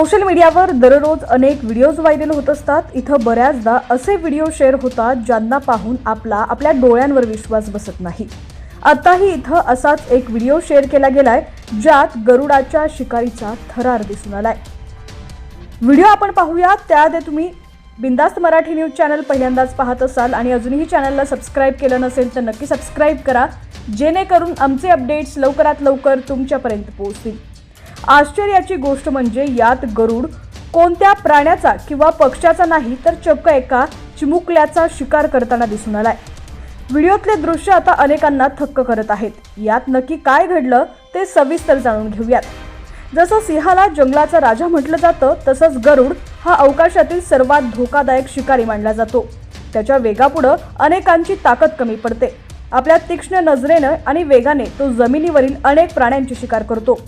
Social मीडियावर दररोज अनेक व्हिडिओज व्हायरल होत असतात. इथं बऱ्याचदा असे व्हिडिओ शेअर होतात ज्यांना पाहून आपला आपल्या डोळ्यांवर विश्वास बसत नाही. आताही इथं असाच एक व्हिडिओ शेअर केला गेलाय ज्यात गरुडाच्या शिकारीचा थरार दिसून आलाय. व्हिडिओ आपण पाहूया त्याआधी तुम्ही बिंदास्त मराठी न्यूज चॅनल पहिल्यांदाच पाहत असाल आणि अजूनही चॅनलला सबस्क्राईब केलं नसेल तर नक्की सबस्क्राईब करा जेणेकरून आमचे अपडेट्स लवकरात लवकर तुमच्यापर्यंत पोहोचतील. आश्चर्याची गोष्ट म्हणजे यात गरुड कोणत्या प्राण्याचा किंवा पक्ष्याचा नाही तर चक्क एका चिमुकल्याचा शिकार करताना दिसून आलाय. व्हिडिओतले दृश्य आता अनेकांना थक्क करत आहेत. यात नक्की काय घडलं ते सविस्तर जाणून घेऊयात. जसं सिंहाला जंगलाचा राजा म्हटलं जातं तसंच गरुड हा अवकाशातील सर्वात धोकादायक शिकारी मानला जातो. त्याच्या वेगापुढं अनेकांची ताकद कमी पडते. आपल्या तीक्ष्ण नजरेनं आणि वेगाने तो जमिनीवरील अनेक प्राण्यांची शिकार करतो.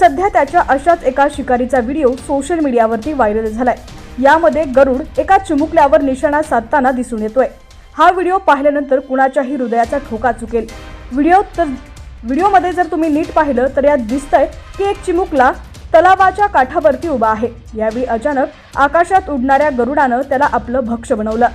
सध्या त्याच्या अशाच एका शिकारीचा व्हिडिओ सोशल मीडियावरती व्हायरल झालाय. यामध्ये गरुड एका चिमुकल्यावर निशाणा साधताना दिसून येतोय. हा व्हिडिओ पाहिल्यानंतर कुणाच्याही हृदयाचा ठोका चुकेल. व्हिडिओ तर व्हिडिओमध्ये जर तुम्ही नीट पाहिलं तर यात दिसतंय की एक चिमुकला तलावाच्या काठावरती उभा आहे. यावेळी अचानक आकाशात उडणाऱ्या गरुडानं त्याला आपलं भक्ष बनवलं.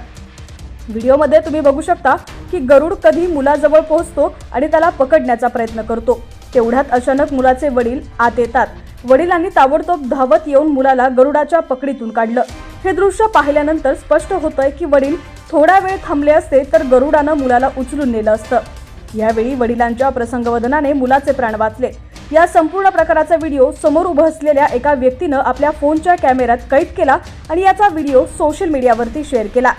व्हिडिओमध्ये तुम्ही बघू शकता की गरुड कधी मुलाजवळ पोहोचतो आणि त्याला पकडण्याचा प्रयत्न करतो. तेवढ्यात अचानक मुलाचे वडील आत येतात. वडिलांनी ताबडतोब धावत येऊन मुलाला गरुडाच्या पकडीतून काढलं. हे दृश्य पाहिल्यानंतर स्पष्ट होतंय की वडील थोडा वेळ थांबले असते तर गरुडानं मुलाला उचलून नेलं असतं. यावेळी वडिलांच्या प्रसंगवदनाने मुलाचे प्राण वाचले. या संपूर्ण प्रकाराचा व्हिडिओ समोर उभं असलेल्या एका व्यक्तीनं आपल्या फोनच्या कॅमेऱ्यात कैद केला आणि याचा व्हिडिओ सोशल मीडियावरती शेअर केला.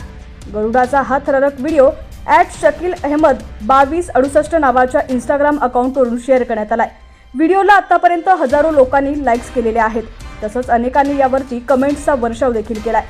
गरुडाचा हा थरारक व्हिडिओ ॲट शकील अहमद बावीस अडुसष्ट नावाच्या इंस्टाग्राम अकाउंटवरून शेअर करण्यात आलाय. व्हिडिओला आतापर्यंत हजारो लोकांनी लाईक्स केलेले आहेत. तसंच अनेकांनी यावरती कमेंट्सचा वर्षाव देखील केलाय.